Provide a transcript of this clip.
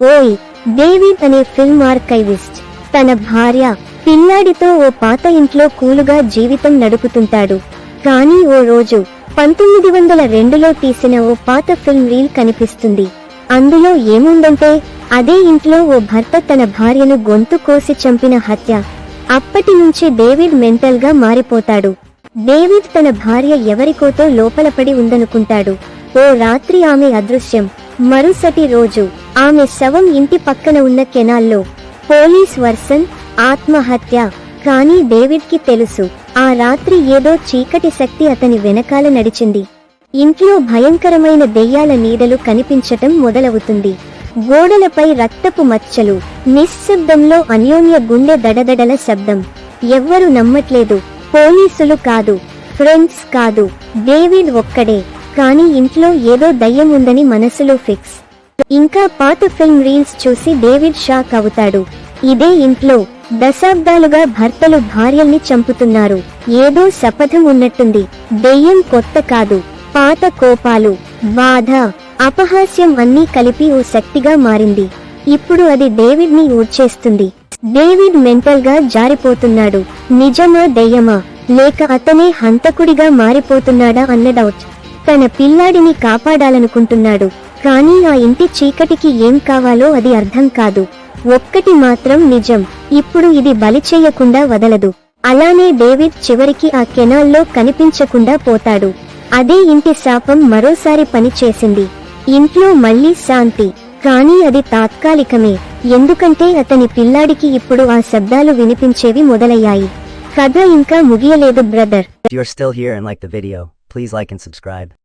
ఓయ్ డేవిడ్ అనే film archivist తన భార్య పిల్లాడితో ఓ పాత ఇంట్లో కూలుగా జీవితం నడుపుతుంటాడు. కానీ ఓ రోజు పంతొమ్మిది వందల రెండులో తీసిన ఓ పాత ఫిల్మ్ రీల్ కనిపిస్తుంది. అందులో ఏముందంటే అదే ఇంట్లో ఓ భర్త తన భార్యను గొంతు కోసి చంపిన హత్య. అప్పటి నుంచి డేవిడ్ మెంటల్గా మారిపోతాడు. డేవిడ్ తన భార్య ఎవరికోతో లోపలపడి ఉందనుకుంటాడు. ఓ రాత్రి ఆమె అదృశ్యం. మరుసటి రోజు ఆమె శవం ఇంటి పక్కన ఉన్న కెనాల్లో పోలీస్ వర్సన్ ఆత్మహత్య. కానీ డేవిడ్కి తెలుసు ఆ రాత్రి ఏదో చీకటి శక్తి అతని వెనకాల నడిచింది. ఇంట్లో భయంకరమైన దెయ్యాల నీడలు కనిపించటం మొదలవుతుంది. గోడలపై రక్తపు మచ్చలు నిశ్శబ్దంలో అన్యోన్య గుండె దడదడల శబ్దం. ఎవ్వరు నమ్మట్లేదు పోలీసులు కాదు ఫ్రెండ్స్ కాదు డేవిడ్ ఒక్కడే. కానీ ఇంట్లో ఏదో దయ్యం ఉందని మనసులో ఫిక్స్. ఇంకా పాత ఫిల్మ్ రీల్స్ చూసి డేవిడ్ షాక్ అవుతాడు. ఇదే ఇంట్లో దశాబ్దాలుగా భర్తలు భార్యల్ని చంపుతున్నారు. ఏదో శపథం ఉన్నట్టుంది. దెయ్యం కొత్త కాదు. పాత కోపాలు బాధ అపహాస్యం అన్నీ కలిపి ఓ శక్తిగా మారింది. ఇప్పుడు అది డేవిడ్ని ఊడ్చేస్తుంది. డేవిడ్ మెంటల్గా జారిపోతున్నాడు. నిజమా దెయ్యమా? లేక అతనే హంతకుడిగా మారిపోతున్నాడా అన్న డౌట్ తన పిల్లాడిని కాపాడాలనుకుంటున్నాడు. కానీ ఆ ఇంటి చీకటికి ఏం కావాలో అది అర్థం కాదు. ఒక్కటి మాత్రం నిజం. ఇప్పుడు ఇది బలి చేయకుండా వదలదు. అలానే డేవిడ్ చివరికి ఆ కెనాల్లో కనిపించకుండా పోతాడు. అదే ఇంటి శాపం మరోసారి పనిచేసింది. ఇంట్లో మళ్ళీ శాంతి. కానీ అది తాత్కాలికమే. ఎందుకంటే అతని పిల్లాడికి ఇప్పుడు ఆ శబ్దాలు వినిపించేవి మొదలయ్యాయి. కథ ఇంకా ముగియలేదు brother. If still here and like the video, please like and subscribe.